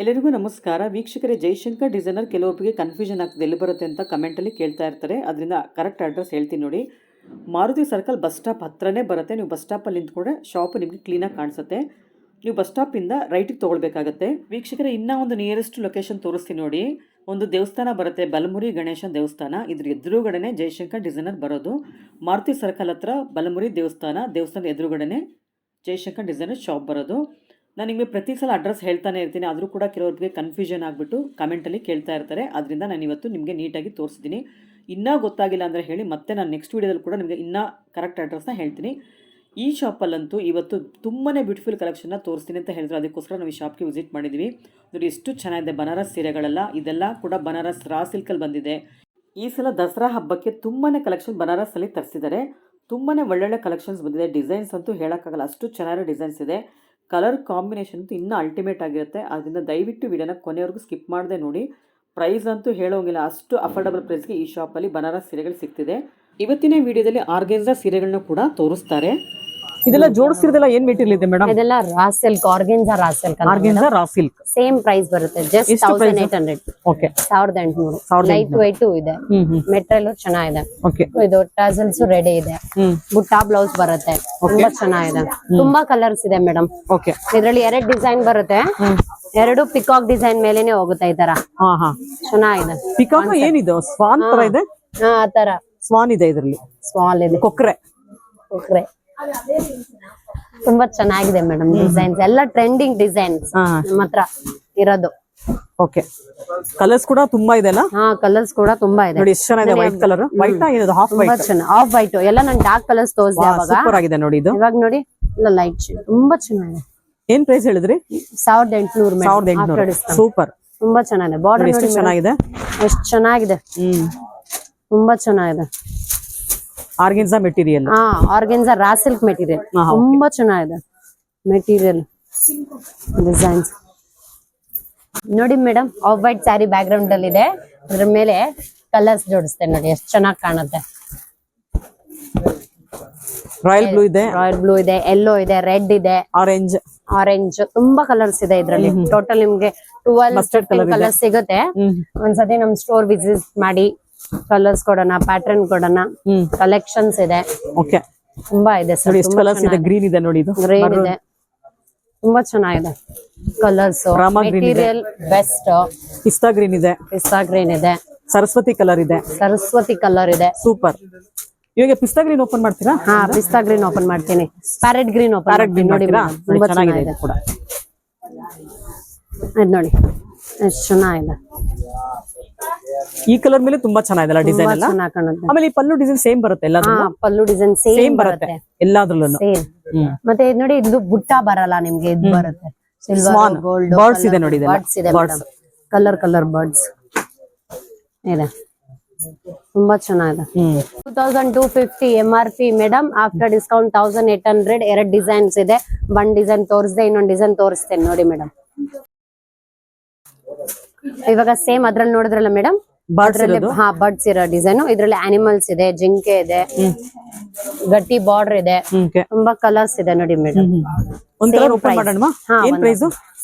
ಎಲ್ಲರಿಗೂ ನಮಸ್ಕಾರ. ವೀಕ್ಷಕರೇ, ಜೈಶಂಕರ್ ಡಿಸೈನರ್ ಕೆಲವೊಬ್ಬರಿಗೆ ಕನ್ಫ್ಯೂಷನ್ ಆಗ್ತದೆ. ಎಲ್ಲಿ ಬರುತ್ತೆ ಅಂತ ಕಮೆಂಟಲ್ಲಿ ಕೇಳ್ತಾ ಇರ್ತಾರೆ. ಅದರಿಂದ ಕರೆಕ್ಟ್ ಅಡ್ರೆಸ್ ಹೇಳ್ತೀನಿ ನೋಡಿ. ಮಾರುತಿ ಸರ್ಕಲ್ ಬಸ್ ಸ್ಟಾಪ್ ಹತ್ರನೇ ಬರುತ್ತೆ. ನೀವು ಬಸ್ ಸ್ಟಾಪಲ್ಲಿ ನಿಂತ್ಕೊಂಡ್ರೆ ಶಾಪ್ ನಿಮಗೆ ಕ್ಲೀನಾಗಿ ಕಾಣಿಸುತ್ತೆ. ನೀವು ಬಸ್ ಸ್ಟಾಪಿಂದ ರೈಟಿಗೆ ತೊಗೊಳ್ಬೇಕಾಗತ್ತೆ. ವೀಕ್ಷಕರೇ, ಇನ್ನೂ ಒಂದು ನಿಯರೆಸ್ಟ್ ಲೊಕೇಶನ್ ತೋರಿಸ್ತೀನಿ ನೋಡಿ. ಒಂದು ದೇವಸ್ಥಾನ ಬರುತ್ತೆ. ಬಲಮುರಿ ಗಣೇಶನ ದೇವಸ್ಥಾನ. ಇದ್ರ ಎದುರುಗಡೆನೆ ಜೈಶಂಕರ್ ಡಿಸೈನರ್ ಬರೋದು. ಮಾರುತಿ ಸರ್ಕಲ್ ಹತ್ರ ಬಲಮುರಿ ದೇವಸ್ಥಾನ, ದೇವಸ್ಥಾನದ ಎದುರುಗಡೆನೆ ಜೈಶಂಕರ್ ಡಿಸೈನರ್ ಶಾಪ್ ಬರೋದು. ನಾನು ನಿಮಗೆ ಪ್ರತಿ ಸಲ ಅಡ್ರೆಸ್ ಹೇಳ್ತಾನೆ ಇರ್ತೀನಿ. ಆದರೂ ಕೂಡ ಕೆಲವ್ರಿಗೆ ಕನ್ಫ್ಯೂಷನ್ ಆಗಿಬಿಟ್ಟು ಕಮೆಂಟಲ್ಲಿ ಕೇಳ್ತಾ ಇರ್ತಾರೆ. ಅದರಿಂದ ನಾನು ಇವತ್ತು ನಿಮಗೆ ನೀಟಾಗಿ ತೋರಿಸಿದ್ದೀನಿ. ಇನ್ನೂ ಗೊತ್ತಾಗಿಲ್ಲ ಅಂದರೆ ಹೇಳಿ, ಮತ್ತೆ ನಾನು ನೆಕ್ಸ್ಟ್ ವೀಡಿಯೋದಲ್ಲಿ ಕೂಡ ನಿಮಗೆ ಇನ್ನೂ ಕರೆಕ್ಟ್ ಅಡ್ರೆಸ್ನ ಹೇಳ್ತೀನಿ. ಈ ಶಾಪಲ್ಲಂತೂ ಇವತ್ತು ತುಂಬಾ ಬ್ಯೂಟಿಫುಲ್ ಕಲೆಕ್ಷನ್ನ ತೋರಿಸ್ತೀನಿ ಅಂತ ಹೇಳಿದ್ರು. ಅದಕ್ಕೋಸ್ಕರ ನಾವು ಈ ಶಾಪ್ಗೆ ವಿಸಿಟ್ ಮಾಡಿದ್ವಿ. ನೋಡಿ, ಎಷ್ಟು ಚೆನ್ನಾಗಿದೆ ಬನಾರಸ್ ಸೀರೆಗಳೆಲ್ಲ. ಇದೆಲ್ಲ ಕೂಡ ಬನಾರಸ್ ರಾ ಸಿಲ್ಕಲ್ಲಿ ಬಂದಿದೆ. ಈ ಸಲ ದಸರಾ ಹಬ್ಬಕ್ಕೆ ತುಂಬಾ ಕಲೆಕ್ಷನ್ ಬನಾರಸ್ಸಲ್ಲಿ ತರಿಸಿದ್ದಾರೆ. ತುಂಬಾ ಒಳ್ಳೊಳ್ಳೆ ಕಲೆಕ್ಷನ್ಸ್ ಬಂದಿದೆ. ಡಿಸೈನ್ಸ್ ಅಂತೂ ಹೇಳೋಕ್ಕಾಗಲ್ಲ. ಅಷ್ಟು ಚೆನ್ನಾಗಿರೋ ಡಿಸೈನ್ಸ್ ಇದೆ. ಕಲರ್ ಕಾಂಬಿನೇಷನ್ ಅಂತೂ ಇನ್ನೂ ಅಲ್ಟಿಮೇಟ್ ಆಗಿರುತ್ತೆ. ಅದರಿಂದ ದಯವಿಟ್ಟು ವಿಡಿಯೋನ ಕೊನೆವರೆಗೂ ಸ್ಕಿಪ್ ಮಾಡದೆ ನೋಡಿ. ಪ್ರೈಸ್ ಅಂತೂ ಹೇಳೋಂಗಿಲ್ಲ. ಅಷ್ಟು ಅಫೋರ್ಡಬಲ್ ಪ್ರೈಸ್ಗೆ ಈ ಶಾಪಲ್ಲಿ ಬನಾರಸ್ ಸೀರೆಗಳು ಸಿಗ್ತಿದೆ. ಇವತ್ತಿನ ವಿಡಿಯೋದಲ್ಲಿ ಆರ್ಗೆನ್ಸಾ ಸೀರೆಗಳನ್ನ ಕೂಡ ತೋರಿಸ್ತಾರೆ. ಇದೆಲ್ಲ ಜೋಡಿಸಿರೋದೆಲ್ಲ ಏನ್ ಮೆಟೀರಿಯಲ್ ಇದೆ ಮೇಡಮ್ ಇದೆಲ್ಲ raw silk organza raw silk organza raw silk same price ಬರುತ್ತೆ just? Thousand eight hundred okay ಸಾವಿರದ ಎಂಟುನೂರು. ಲೈಟ್ ವೈಟ್ ಇದೆ. ಮೆಟೀರಿಯಲ್ ಚೆನ್ನಾಗಿದೆ. ಓಕೆ ಇದು ಟಾಸಲ್ಸ್ ರೆಡಿ ಇದೆ. ಬುಟ್ಟಾ ಬ್ಲೌಸ್ ಬರುತ್ತೆ. ತುಂಬಾ ಚೆನ್ನಾಗಿದೆ. ತುಂಬಾ ಕಲರ್ಸ್ ಇದೆ ಮೇಡಮ್ ಓಕೆ ಇದರಲ್ಲಿ ಎರಡ್ ಡಿಸೈನ್ ಬರುತ್ತೆ. ಎರಡು ಪಿಕಾಕ್ ಡಿಸೈನ್ ಮೇಲೆನೆ ಹೋಗುತ್ತೆ ಈ ತರ. ಹಾ ಹಾ. ಚೆನ್ನಾಗಿದೆ. ಪಿಕಾಕ್ ಏನಿದು? ಸ್ವಾನ್ ತರ ಇದೆ? ಆ ತರ. ಸ್ವಾನ್ ಇದೆ ಇದರಲ್ಲಿ. ಸ್ಮಾಲ್ ಇದೆ. ಕೊಕ್ರೆ. ಕೊಕ್ರೆ. ತುಂಬಾ ಚೆನ್ನಾಗಿದೆ ಮೇಡಮ್ ಡಿಸೈನ್ಸ್ ಎಲ್ಲ ಟ್ರೆಂಡಿಂಗ್ ಡಿಸೈನ್ಸ್ ಹಾ. ನಮ್ಮ ಹತ್ರ ಇರೋದು. ಓಕೆ ಕಲರ್ಸ್ ಕೂಡ ತುಂಬಾ ಇದೆ ಅಲ್ಲ ಹಾ ಕಲರ್ಸ್ ಕೂಡ ತುಂಬಾ ಇದೆ. ನೋಡಿ ಎಷ್ಟು ಚೆನ್ನಾಗಿದೆ ವೈಟ್ ಕಲರ್ ವೈಟ್ ಆಗಿರೋದು ಹಾಫ್ ತುಂಬಾ ವೈಟ್ ಚೆನ್ನಾಗಿ ಆಫ್ ವೈಟ್ ಎಲ್ಲ ನಾನು ಡಾರ್ಕ್ ಕಲರ್ಸ್ ತೋರಿಸಿದೆ ಅವಾಗ. ಸೂಪರ್ ಆಗಿದೆ ನೋಡಿ ಇದು. ಇವಾಗ ನೋಡಿ ಎಲ್ಲ ಲೈಟ್ ತುಂಬಾ ಚೆನ್ನಾಗಿದೆ. ಏನ್ ಪ್ರೈಸ್ ಹೇಳಿದ್ರಿ? ಸಾವಿರದ ಎಂಟುನೂರು ಸಾವಿರದ ಎಂಟುನೂರು. ಸೂಪರ್ ತುಂಬಾ ಚೆನ್ನಾಗಿದೆ. ಬಾರ್ಡರ್ ನೋಡಿ ಎಷ್ಟು ಚೆನ್ನಾಗಿದೆ? ಎಷ್ಟು ಚೆನ್ನಾಗಿದೆ. ಹ್ಮ್. ತುಂಬಾ ಚೆನ್ನಾಗಿದೆ. Organza material. ಹಾ ಆರ್ಗೆನ್ಸಾ ರಾ ಸಿಲ್ಕ್ ಮೆಟೀರಿಯಲ್. ತುಂಬಾ ಚೆನ್ನಾಗಿದೆ ಮೆಟೀರಿಯಲ್. ಡಿಸೈನ್ಸ್. ನೋಡಿ madam off white sari background ಅಲ್ಲಿ ಇದೆ. ಅದ್ರ ಮೇಲೆ ಕಲರ್ಸ್ ಜೋಡಿಸ್ತೇನೆ ನೋಡಿ ಎಷ್ಟು ಚೆನ್ನಾಗಿ ಕಾಣುತ್ತೆ. ರಾಯಲ್ ಬ್ಲೂ ಇದೆ. ರಾಯಲ್ ಬ್ಲೂ ಇದೆ ಎಲ್ಲೋ ಇದೆ ರೆಡ್ ಇದೆ. ಆರೆಂಜ್ ಆರೆಂಜ್ ತುಂಬಾ ಕಲರ್ಸ್ ಇದೆ ಇದ್ರಲ್ಲಿ. ಟೋಟಲ್ ನಿಮ್ಗೆ ಟುವೆಲ್ ಕಲರ್ ಕಲರ್ಸ್ ಸಿಗುತ್ತೆ. ಒಂದ್ಸತಿ ನಮ್ ಸ್ಟೋರ್ ವಿಸಿಟ್ ಮಾಡಿ ಕಲರ್ಸ್ ಕೊಡೋಣ ಪ್ಯಾಟರ್ನ್ ಕೊಡೋಣ. ಕಲೆಕ್ಷನ್ಸ್ ಇದೆ. ಓಕೆ ತುಂಬಾ ಇದೆ ಸರ್ ನೋಡಿ ಎಷ್ಟು ಕಲರ್ಸ್ ಇದೆ ಗ್ರೀನ್ ಇದೆ ನೋಡಿ ಇದು. ಗ್ರೇನ್ ಇದೆ. ತುಂಬಾ ಚೆನ್ನಾಗಿದೆ. ಕಲರ್ಸ್ ಮೆಟೀರಿಯಲ್ ಬೆಸ್ಟ್ ಪಿಸ್ತಾ ಗ್ರೀನ್ ಇದೆ. ಪಿಸ್ತಾ ಗ್ರೀನ್ ಇದೆ. ಸರಸ್ವತಿ ಕಲರ್ ಇದೆ. ಸರಸ್ವತಿ ಕಲರ್ ಇದೆ. ಸೂಪರ್ ಇವಾಗ ಪಿಸ್ತಾ ಗ್ರೀನ್ ಓಪನ್ ಮಾಡ್ತೀರಾ? ಹಾ ಪಿಸ್ತಾ ಗ್ರೀನ್ ಓಪನ್ ಮಾಡ್ತೀನಿ. Parrot green open parrot green ನೋಡಿ ತುಂಬಾ ಚೆನ್ನಾಗಿದೆ ಇದು ಕೂಡ. ನೋಡಿ ಎಷ್ಟು ಚೆನ್ನಾಗಿದೆ. ಈ ಕಲರ್ ಮೇಲೆ ತುಂಬಾ ಚೆನ್ನಾಗಿದೆ ಡಿಸೈನ್ ಎಲ್ಲ? ಆಮೇಲೆ ಈ ಪಲ್ಲು ಡಿಸೈನ್ ಸೇಮ್ ಬರುತ್ತೆ ಎಲ್ಲ ಪಲ್ಲು ಡಿಸೈನ್ ಸೇಮ್ ಬರುತ್ತೆ. ಎಲ್ಲಾದ್ರಲ್ಲೂ ಮತ್ತೆ ನೋಡಿ ಇದು ಬುಟ್ಟ ಬರಲ್ಲ ನಿಮ್ಗೆ ಇದು ಬರುತ್ತೆ. ಸ್ಮಾಲ್ ಗೋಲ್ಡ್ ಬರ್ಡ್ಸ್ ಇದೆ ನೋಡಿ. ಬರ್ಡ್ಸ್ ಇದೆ. ಕಲರ್ ಕಲರ್ ಬರ್ಡ್ಸ್ ಇದೆ. ತುಂಬಾ ಚೆನ್ನಾಗಿದೆ. Two thousand two fifty M R P madam. After discount thousand eight hundred ಎರಡ್ ಡಿಸೈನ್ಸ್ ಇದೆ. ಒನ್ ಡಿಸೈನ್ ತೋರಿಸ್ದೆ ಇನ್ನೊಂದ್ ಡಿಸೈನ್ ತೋರಿಸ್ತೇನೆ ನೋಡಿ ಮೇಡಮ್. ಇವಾಗ ಸೇಮ್ ಅದ್ರಲ್ಲಿ ನೋಡಿದ್ರಲ್ಲ ಮೇಡಮ್ ಹಾ ಬರ್ಡ್ಸ್ ಇರೋ ಡಿಸೈನ್ ಇದ್ರಲ್ಲಿ ಆನಿಮಲ್ಸ್ ಇದೆ ಜಿಂಕೆ ಇದೆ ಗಟ್ಟಿ ಬಾರ್ಡರ್ ಇದೆ. ತುಂಬಾ ಕಲರ್ಸ್ ಇದೆ ನೋಡಿ ಮೇಡಮ್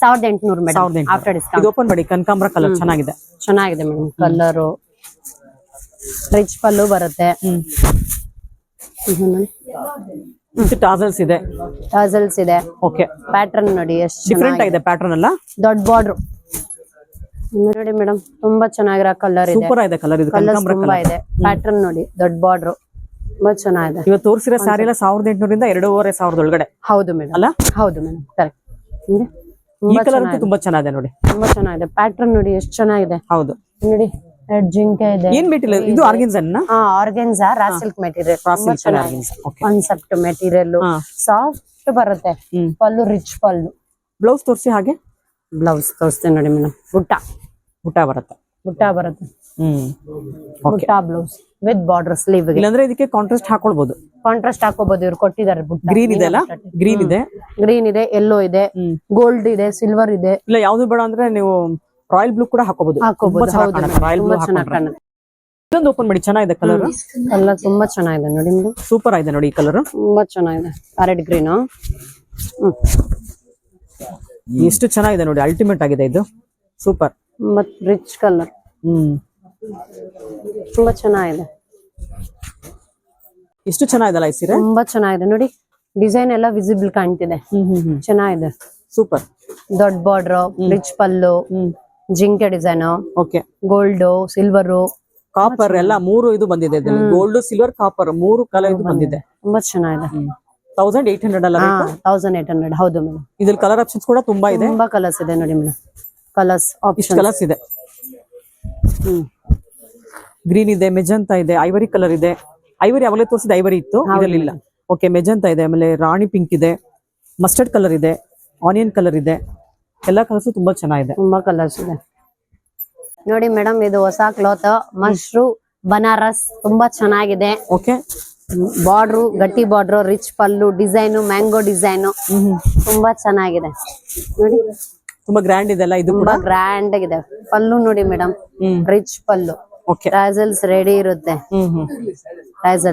ಸಾವಿರದ ಎಂಟುನೂರು ಮೇಡಮ್ ಆಫ್ಟರ್ ಡಿಸ್ಕೌಂಟ್ ಓಪನ್ ಮಾಡಿ ಕನಕಾಂಬರ ಕಲರ್ ಚೆನ್ನಾಗಿದೆ. ಚೆನ್ನಾಗಿದೆ ಮೇಡಮ್ ಕಲರ್ ರಿಚ್ ಪಲ್ಲು ಬರುತ್ತೆ. ಟಾಸಲ್ಸ್ ಇದೆ ಟಾಸಲ್ಸ್ ಇದೆ. ಓಕೆ ಪ್ಯಾಟರ್ನ್ ನೋಡಿ ಎಷ್ಟು ಡಿಫ್ರೆಂಟ್ ಆಗಿದೆ ಪ್ಯಾಟರ್ನ್ ಅಲ್ಲ? ದೊಡ್ಡ ಬಾರ್ಡರ್ ನೋಡಿ ಮೇಡಮ್ ತುಂಬಾ ಚೆನ್ನಾಗಿರೋ ಕಲರ್ ಇದೆ. ಸೂಪರ್ ಆಗಿದೆ ಕಲರ್ ಇದು ಕನಕಾಂಬರ ತುಂಬಾ ಕಲರ್ ಇದೆ. ಪ್ಯಾಟರ್ನ್ ನೋಡಿ ದೊಡ್ಡ ಬಾರ್ಡರ್ ತುಂಬಾ ಚೆನ್ನಾಗಿದೆ. ಇವಾಗ ತೋರಿಸಿರೋ ಸಾರಿ ಎಲ್ಲ ಸಾವಿರದ ಎಂಟುನೂರಿಂದ ಎರಡೂವರೆ ಸಾವಿರದ ಒಳಗಡೆ ಹೌದು ಮೇಡಮ್. ಅಲ್ಲ? ಹೌದು ಮೇಡಮ್ ಕರೆಕ್ಟ್ ಈ ತುಂಬಾ ಕಲರ್ ಅಂತೂ ಚೆನ್ನಾಗಿದೆ. ತುಂಬಾ ಚೆನ್ನಾಗಿದೆ ನೋಡಿ. ತುಂಬಾ ಚೆನ್ನಾಗಿದೆ. ಪ್ಯಾಟರ್ನ್ ನೋಡಿ ಎಷ್ಟು ಚೆನ್ನಾಗಿದೆ. ಹೌದು. ನೋಡಿ ಎರಡ್ ಜಿಂಕೆ ಇದೆ. ಏನ್ ಮೆಟೀರಿಯಲ್ ಇದು ಆರ್ಗಿನ್ಸನ್ ಹಾ ಆರ್ಗೆನ್ಸಾ ರಾ ಸಿಲ್ಕ್ ಮೆಟೀರಿಯಲ್ ತುಂಬಾ ಚೆನ್ನಾಗಿದೆ. ಓಕೆ ಕಾನ್ಸೆಪ್ಟ್ ಮೆಟೀರಿಯಲ್ ಹಾ. ಸಾಫ್ಟ್ ಬರುತ್ತೆ. ಹ್ಮ್. ಪಲ್ಲು ರಿಚ್ ಪಲ್ಲು. ಬ್ಲೌಸ್ ತೋರಿಸಿ ಹಾಗೆ? ಬ್ಲೌಸ್ ತೋರಿಸ್ತೇನೆ ನೋಡಿ ಮೇಡಮ್. ಬುಟ್ಟ. ಬುಟ್ಟ ಬರುತ್ತೆ. ಬುಟ್ಟ ಬರುತ್ತೆ. ಹ್ಮ್. ಬುಟ್ಟ ಬ್ಲೌಸ್ ವಿತ್ ಬಾರ್ಡರ್ ಸ್ಲೀವ್ ಇಲ್ಲಾಂದ್ರೆ ಇದಕ್ಕೆ ಕಾಂಟ್ರಾಸ್ಟ್ ಹಾಕೊಳ್ಬಹುದು ಕಾಂಟ್ರಾಸ್ಟ್ ಹಾಕೋಬಹುದು ಇವ್ರು ಕೊಟ್ಟಿದ್ದಾರೆ ಬುಟ್ಟ. ಗ್ರೀನ್ ಇದೆ ಅಲ್ಲ? ಗ್ರೀನ್ ಇದೆ. ಗ್ರೀನ್ ಇದೆ ಎಲ್ಲೋ ಇದೆ ಗೋಲ್ಡ್ ಇದೆ ಸಿಲ್ವರ್ ಇದೆ. ಇಲ್ಲ ಯಾವ್ದು ಬೇಡ ಅಂದ್ರೆ ನೀವು ರಾಯಲ್ ಬ್ಲೂ ಕೂಡ ಹಾಕೋಬಹುದು ಹಾಕೋಬಹುದು ರಾಯಲ್ ಬ್ಲೂ ಚೆನ್ನಾಗಿ ಇದೊಂದು ಓಪನ್ ಮಾಡಿ ಚೆನ್ನಾಗಿದೆ ಕಲರ್ ಕಲರ್ ತುಂಬಾ ಚೆನ್ನಾಗಿದೆ ನೋಡಿ ನಿಮ್ದು. ಸೂಪರ್ ಆಗಿದೆ ನೋಡಿ ಈ ಕಲರ್ ತುಂಬಾ ಚೆನ್ನಾಗಿದೆ. ಪ್ಯಾರೆಟ್ ಗ್ರೀನ್ ಎಷ್ಟು ಚೆನ್ನಾಗಿದೆ ನೋಡಿ ಅಲ್ಟಿಮೇಟ್ ಆಗಿದೆ ಇದು. ಸೂಪರ್ ಮತ್ ರಿಚ್ ಕಲರ್ ಹ್ಮ್. ತುಂಬಾ ಚೆನ್ನಾಗಿದೆ. ಎಷ್ಟು ಚೆನ್ನಾಗಿದಲ್ಲ ಈ ಸೀರೆ? ತುಂಬಾ ಚೆನ್ನಾಗಿದೆ. ನೋಡಿ ಡಿಸೈನ್ ಎಲ್ಲ ವಿಸಿಬಲ್ ಕಾಣ್ತಿದೆ. ಹ್ಮ್ ಹ್ಮ್ ಹ್ಮ್. ಚೆನ್ನಾಗಿದೆ. ಸೂಪರ್ ದೊಡ್ಡ ಬಾರ್ಡರ್ ರಿಚ್ ಪಲ್ಲು ಜಿಂಕೆ design okay gold silver copper ಎಲ್ಲ ಮೂರು ಇದು ಬಂದಿದೆ ಗೋಲ್ಡ್ ಸಿಲ್ವರ್ ಕಾಪರ್ ಮೂರು ಕಲರ್ ಇದು ಬಂದಿದೆ. ತುಂಬಾ ಚೆನ್ನಾಗಿದೆ. ತೌಸಂಡ್ ಏಟ್ ಹಂಡ್ರೆಡ್ ಅಲ್ಲ ತೌಸಂಡ್ ಏಟ್ ಹಂಡ್ರೆಡ್ ಹೌದು ಮೇಡಮ್ ಇದ್ರಲ್ಲಿ ಕಲರ್ ಆಪ್ಷನ್ಸ್ ಕೂಡ ತುಂಬಾ ಇದೆ. ತುಂಬಾ ಕಲರ್ಸ್ ಇದೆ ನೋಡಿ ಮೇಡಮ್ ಕಲರ್ಸ್ ಇಷ್ಟು ಆಪ್ಷನ್ ಕಲರ್ಸ್ ಇದೆ. ಹ್ಮ್. ಗ್ರೀನ್ ಇದೆ ಮೆಜಂತಾ ಇದೆ ಐವರಿ ಕಲರ್ ಇದೆ. ಐವರಿ ಅವಾಗಲೇ ತೋರಿಸಿದ ಐವರಿ ಇತ್ತು ಇದರಲ್ಲಿಲ್ಲ ಓಕೆ ಮೆಜಂತಾ ಇದೆ ಆಮೇಲೆ ರಾಣಿ ಪಿಂಕ್ ಇದೆ ಮಸ್ಟರ್ಡ್ ಕಲರ್ ಇದೆ ಆನಿಯನ್ ಕಲರ್ ಇದೆ. ಎಲ್ಲ ಕಲರ್ಸ್ ತುಂಬಾ ಚೆನ್ನಾಗಿದೆ. ತುಂಬಾ ಕಲರ್ಸ್ ಇದೆ. ನೋಡಿ ಮೇಡಮ್ ಇದು ಹೊಸ ಕ್ಲಾತ್ ಮಶ್ರೂ ಬನಾರಸ್ ತುಂಬಾ ಚೆನ್ನಾಗಿದೆ. ಓಕೆ ಬಾರ್ಡ್ರು ಗಟ್ಟಿ border rich pallu design mango design ತುಂಬಾ ಚೆನ್ನಾಗಿದೆ. ನೋಡಿ. ತುಂಬಾ ಗ್ರ್ಯಾಂಡ್ ಇದೆ ಅಲ್ಲ ಇದು ಕೂಡ? ತುಂಬಾ ಗ್ರ್ಯಾಂಡ್ ಆಗಿದೆ. ಪಲ್ಲು ನೋಡಿ ಮೇಡಮ್ ಹ್ಮ್. Rich pallu. Okay tassels ready ಇರುತ್ತೆ. ಹ್ಮ್ ಹ್ಮ್. ಸಾರಿ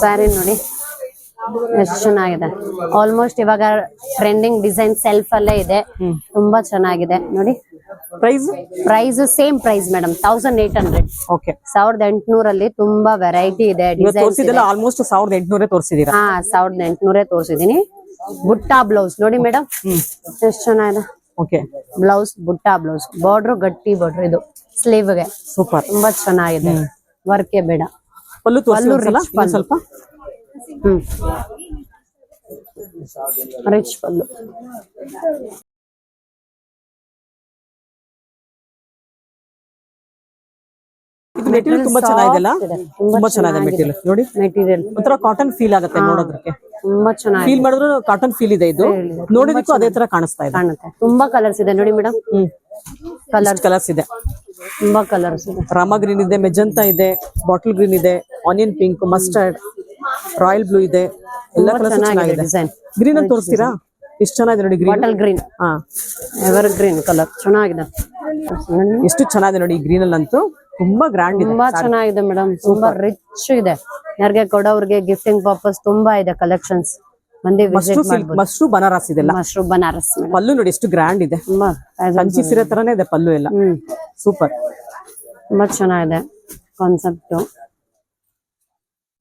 ಸ್ಯಾರಿ ನೋಡಿ. ಎಷ್ಟು ಚೆನ್ನಾಗಿದೆ. ಆಲ್ಮೋಸ್ಟ್ ಇವಾಗ ಟ್ರೆಂಡಿಂಗ್ ಡಿಸೈನ್ ಸೆಲ್ಫ್ ಅಲ್ಲೇ ಇದೆ. ತುಂಬಾ ಚೆನ್ನಾಗಿದೆ. ನೋಡಿ. Price price same price madam thousand eight hundred okay ಸಾವಿರದ ಎಂಟುನೂರಲ್ಲಿ ತುಂಬಾ ವೆರೈಟಿ ಇದೆ ಇವತ್ತು ಡಿಸೈನ್ಸ್ ತೋರಿಸಿದೆಲ್ಲ ಆಲ್ಮೋಸ್ಟ್ ಸಾವಿರದ ಎಂಟುನೂರೇ ತೋರಿಸಿದೀರಾ ಹಾ ಸಾವಿರದ ಎಂಟುನೂರೇ ತೋರಿಸಿದೀನಿ ಬುಟ್ಟ ಬ್ಲೌಸ್. ನೋಡಿ ಮೇಡಮ್ ಎಷ್ಟು ಚೆನ್ನಾಗಿದೆ. ಓಕೆ. Blouse ಬುಟ್ಟಾ blouse. ಬಾರ್ಡ್ರು ಗಟ್ಟಿ ಬಾರ್ಡ್ರು ಇದು. ಸ್ಲೀವ್ಗೆ. ಸೂಪರ್. ತುಂಬಾ ಚೆನ್ನಾಗಿದೆ. ವರ್ಕೆ ಬೇಡ. ಪಲ್ಲು ಸ್ವಲ್ಪ. ಹ್ಮ್. ರಿಚ್ ಪಲ್ಲು. ಇದು ಮೆಟೀರಿಯಲ್ ತುಂಬಾ ಚೆನ್ನಾಗಿದೆ ಅಲ್ಲ ತುಂಬಾ ಚೆನ್ನಾಗಿದೆ ಮೆಟೀರಿಯಲ್ ನೋಡಿ. ಮೆಟೀರಿಯಲ್ ಒಂಥರ ಕಾಟನ್ ಫೀಲ್ ಆಗುತ್ತೆ ನೋಡೋದಕ್ಕೆ ತುಂಬಾ ಚೆನ್ನಾಗಿ ಫೀಲ್ ಮಾಡಿದ್ರು ಕಾಟನ್ ಫೀಲ್ ಇದೆ ಇದು. ನೋಡೋದಕ್ಕೂ ಅದೇ ತರ ಕಾಣಿಸ್ತಾ ಇದೆ. ಕಾಣುತ್ತೆ. ತುಂಬಾ ಕಲರ್ಸ್ ಇದೆ ನೋಡಿ ಮೇಡಮ್ ಕಲರ್ ಕಲರ್ಸ್ ಇದೆ. ತುಂಬಾ ಕಲರ್ಸ್ ಇದೆ. ರಾಮ ಗ್ರೀನ್ ಇದೆ ಮೆಜಂತಾ ಇದೆ ಬಾಟಲ್ ಗ್ರೀನ್ ಇದೆ onion pink mustard royal blue ಇದೆ. ಎಲ್ಲ ಕಲರ್ಸ್ ಚೆನ್ನಾಗಿದೆ ಗ್ರೀನ್ ಅಂತ ತೋರಿಸ್ತೀರಾ? ಎಷ್ಟು ಚೆನ್ನಾಗಿದೆ ನೋಡಿ ಗ್ರೀನ್ ಬಾಟಲ್ ಗ್ರೀನ್ ಹಾ. ಎವರ್ ಗ್ರೀನ್ ಕಲರ್ ಚೆನ್ನಾಗಿದೆ. ಎಷ್ಟು ಚೆನ್ನಾಗಿದೆ ನೋಡಿ ಗ್ರೀನ್ ಅಲ್ಲಂತೂ. ತುಂಬಾ ಗ್ರ್ಯಾಂಡ್ ತುಂಬಾ ಚೆನ್ನಾಗಿದೆ ಮೇಡಮ್ ತುಂಬಾ ರಿಚ್ ಇದೆ. ಯಾರಿಗೆ ಕೊಡೋರ್ಗೆ ಗಿಫ್ಟಿಂಗ್ ಪರ್ಪಸ್ ತುಂಬಾ ಇದೆ ಕಲೆಕ್ಷನ್ಸ್ ವಿಸಿಟ್ ಸಿಲ್ಕ್ ಬನಾರಸ್ ಇದೆಲ್ಲ. ಮಶ್ರು ಬನಾರಸ್ ಪಲ್ಲು ನೋಡಿ ಎಷ್ಟು ಗ್ರ್ಯಾಂಡ್ ಇದೆ. ಕಂಚಿ ಸೀರೆ ತರನೇ ಇದೆ ಪಲ್ಲು ಎಲ್ಲ. ಸೂಪರ್ ತುಂಬಾ ಚೆನ್ನಾಗಿದೆ ಕಾನ್ಸೆಪ್ಟ್